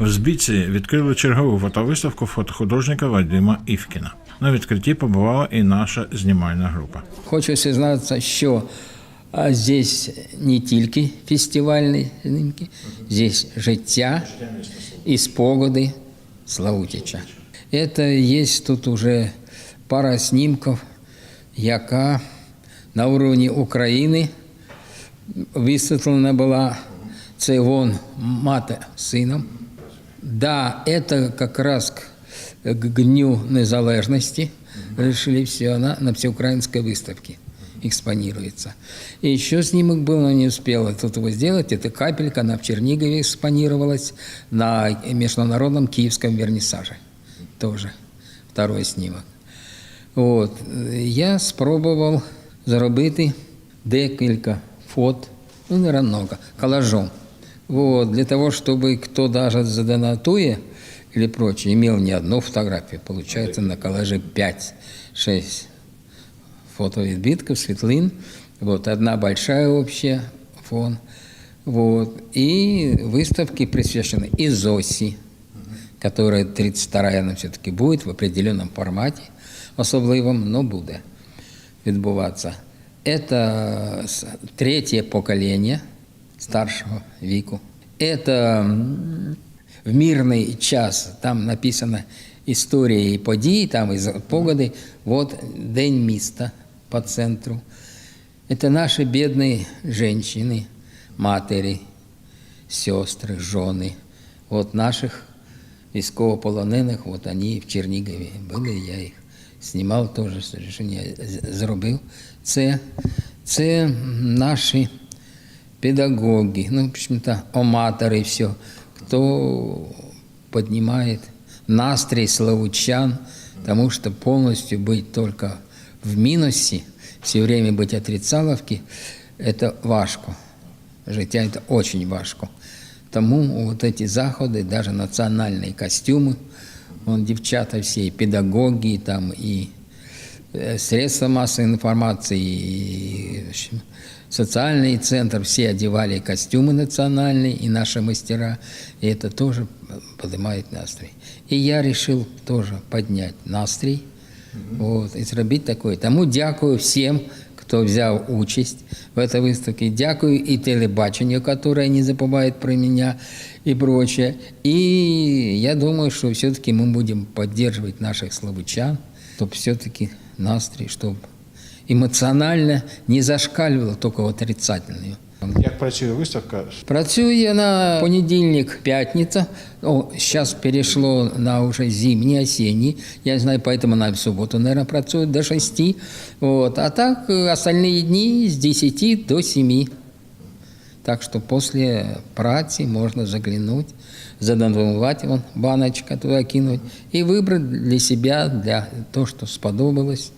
В Збіці відкрили чергову фотовиставку фотохудожника Вадима Івкіна. На відкритті побувала і наша знімальна група. Хочу зізнатися, що здесь не тільки фестивальні знімки, здесь життя і спогади Славутича. Это есть тут уже пара снімків, яка на уровні України висвітлена була. Це вон мати з сином. Да, это как раз к, к Дню Незалежности решили все, она на всеукраинской выставке экспонируется. И еще снимок был, но не успела тут его сделать. Это капелька, она в Чернигове экспонировалась на международном киевском вернисаже. Тоже второй снимок. От. Я спробував зробити декілька фот, ну, не много, коллажом. Вот, для того, чтобы кто даже задонатуя или прочее, имел не одну фотографию, получается на коллаже 5-6 фотовідбитков, светлин, вот, одна большая общая фон, вот, и выставки присвящены и ЗОСи, которая 32-я она все-таки будет в определенном формате, особливом, но буде відбуватися. Это третье поколение старшего віку. Это м, в мирний час, там написано історія і події, там із погоди. Вот День міста по центру. Это наши бедные женщины, матери, сестры, жены. Вот наших військовополонених, от вони в Чернігові були, я їх знімав теж, рішення з- зробив. Це, це наші педагоги, ну, в общем-то, аматоры, все, кто поднимает настрой славучан, потому что полностью быть только в минусе, все время быть отрицаловки, это важко. Життя это очень важко. Тому вот эти заходы, даже национальные костюмы, вон девчата все, и педагоги, там, и э, средства массовой информации, и общем, социальный центр, все одевали костюмы национальные, и наши мастера, и это тоже поднимает настрой. И я решил тоже поднять настрой, вот, і зробити такое. Тому дякую всім, хто взяв участь в этой выставке. Дякую и телебачению, которое не забывает про меня и прочее. И я думаю, что все-таки мы будем поддерживать наших славучан, чтобы все-таки настрой, чтобы эмоционально не зашкаливало только в отрицательную. Як працює виставка? Працює на понедільник, п'ятниця. О, сейчас перешло на уже зимний, осенний. Я не знаю, поэтому она в субботу, наверное, працюет до 6. Вот. А так э, остальные дни с 10 до 7. Так что после праці можно заглянуть, задонувати вон баночка туда кинуть и выбрать для себя, для того, что сподобалось.